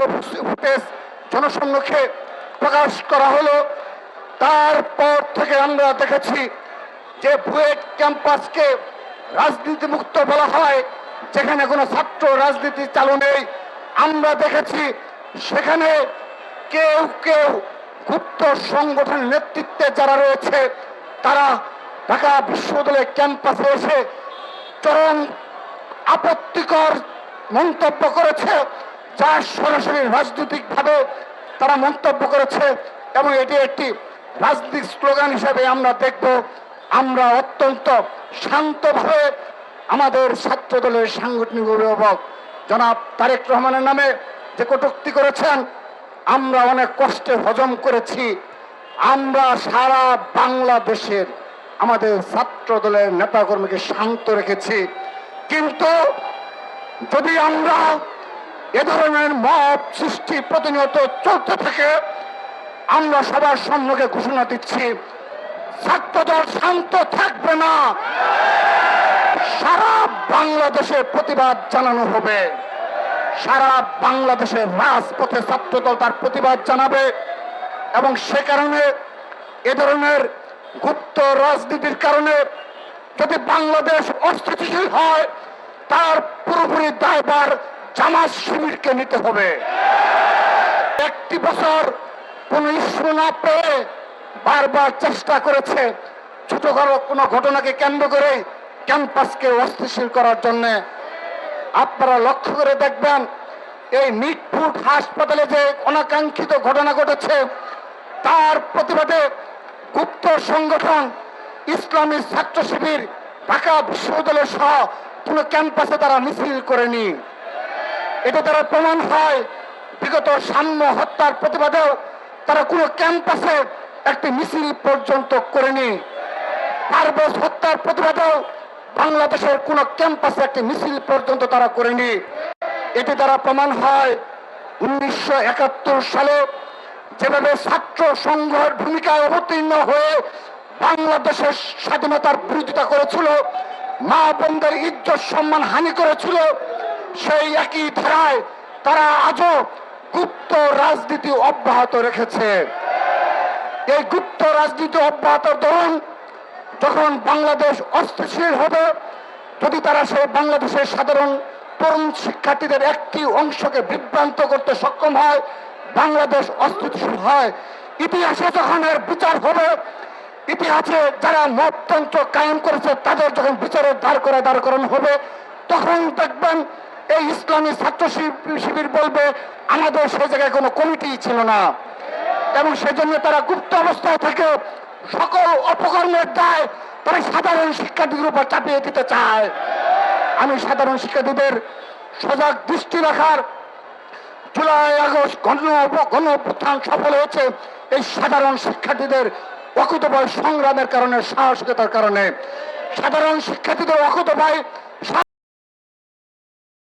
Video footage জনসম্মুখে প্রকাশ করা হলো। তারপর থেকে আমরা দেখেছি যে বুয়েট ক্যাম্পাসকে রাজনীতি মুক্ত বলা হয়, যেখানে কোনো ছাত্র রাজনীতি চালু নেই। আমরা দেখেছি সেখানে কেউ কেউ গুপ্ত সংগঠনের নেতৃত্বে যারা রয়েছে, তারা ঢাকা বিশ্ববিদ্যালয় ক্যাম্পাসে এসে চরম আপত্তিকর মন্তব্য করেছে। যা সরাসরি রাজনৈতিকভাবে তারা মন্তব্য করেছে, এবং এটি একটি রাজনৈতিক স্লোগান হিসেবে আমরা দেখব, আমরা অত্যন্ত শান্তভাবে আমাদের ছাত্র দলের সাংগঠনিক অভিভাবক জনাব তারেক রহমানের নামে যে কটুক্তি করেছেন, আমরা অনেক কষ্টে হজম করেছি। আমরা সারা বাংলাদেশের আমাদের ছাত্র দলের নেতাকর্মীকে শান্ত রেখেছি। কিন্তু যদি আমরা এ ধরনের মত সৃষ্টি প্রতিনিয়ত চলতে থাকে। আমরা সবার সম্মুখে ঘোষণা দিচ্ছি ছাত্রদল শান্ত থাকবে না। সারা বাংলাদেশে প্রতিবাদ জানানো হবে। সারা বাংলাদেশের রাজপথে ছাত্রদল তার প্রতিবাদ জানাবে। এবং সে কারণে এ ধরনের গুপ্ত রাজনীতির কারণে যদি বাংলাদেশ অস্থিতিশীল হয়, তার পুরোপুরি দায়ভার জামাত শিবিরকে নিতে হবে। একটি বছর কোন ইস্যু না পেয়ে বারবার চেষ্টা করেছে ছোটখাটো কোনো ঘটনাকে কেন্দ্র করে ক্যাম্পাসকে অস্থিশীল করার জন্য। আপনারা লক্ষ্য করে দেখবেন, এই মিটফুট হাসপাতালে যে অনাকাঙ্ক্ষিত ঘটনা ঘটেছে, তার প্রতিবাদে গুপ্ত সংগঠন, ইসলামী ছাত্র শিবির, ঢাকা বিশ্ববিদ্যালয় সহ কোনো ক্যাম্পাসে তারা মিছিল করেনি। এটা তারা প্রমাণ হয়। বিগত সাম্য হত্যার প্রতিবাদেও তারা কোনো ক্যাম্পাসে একটি মিছিল পর্যন্ত করেনি। পারভেজ হত্যার প্রতিবাদেও বাংলাদেশের কোন ক্যাম্পাসে একটি মিছিল পর্যন্ত তারা করেনি। এটি দ্বারা প্রমাণ হয়, উনিশশো একাত্তর সালে যেভাবে ছাত্র সংঘের ভূমিকায় অবতীর্ণ হয়ে বাংলাদেশের স্বাধীনতার বিরোধিতা করেছিল, মা বোনদের ইজ্জত সম্মান হানি করেছিল সেই একই ধারায় তারা আজও গুপ্ত রাজনীতি অব্যাহত রেখেছে। এই গুপ্ত রাজনীতি অব্যাহত দরুন যখন বাংলাদেশ অস্থিতিশীল হবে, যদি তারা সেই বাংলাদেশের সাধারণ তরুণ শিক্ষার্থীদের একটি অংশকে বিভ্রান্ত করতে সক্ষম হয়, বাংলাদেশ অস্থিতিশীল হয়। ইতিহাসে যখন এর বিচার হবে, ইতিহাসে যারা মততন্ত্র কায়েম করেছে, তাদের যখন বিচারের দাঁড় করে দাঁড় করানো হবে, তখন দেখবেন এই ইসলামী ছাত্র শিবির- বলবে, আমাদের সে জায়গায় কোনো কমিটি ছিল না। এবং সেজন্য তারা গুপ্ত অবস্থায় থেকে, সকল অপকর্মের দায় তারা সাধারণ শিক্ষার্থীদের উপর চাপিয়ে দিতে চায়। আমি সাধারণ শিক্ষার্থীদের সজাগ দৃষ্টি রাখার জুলাই, আগস্ট গণ গণ সফল হয়েছে এই সাধারণ শিক্ষার্থীদের অকুতভয় সংগ্রামের কারণে, সাহসিকতার কারণে। সাধারণ শিক্ষার্থীদের অকুতভয়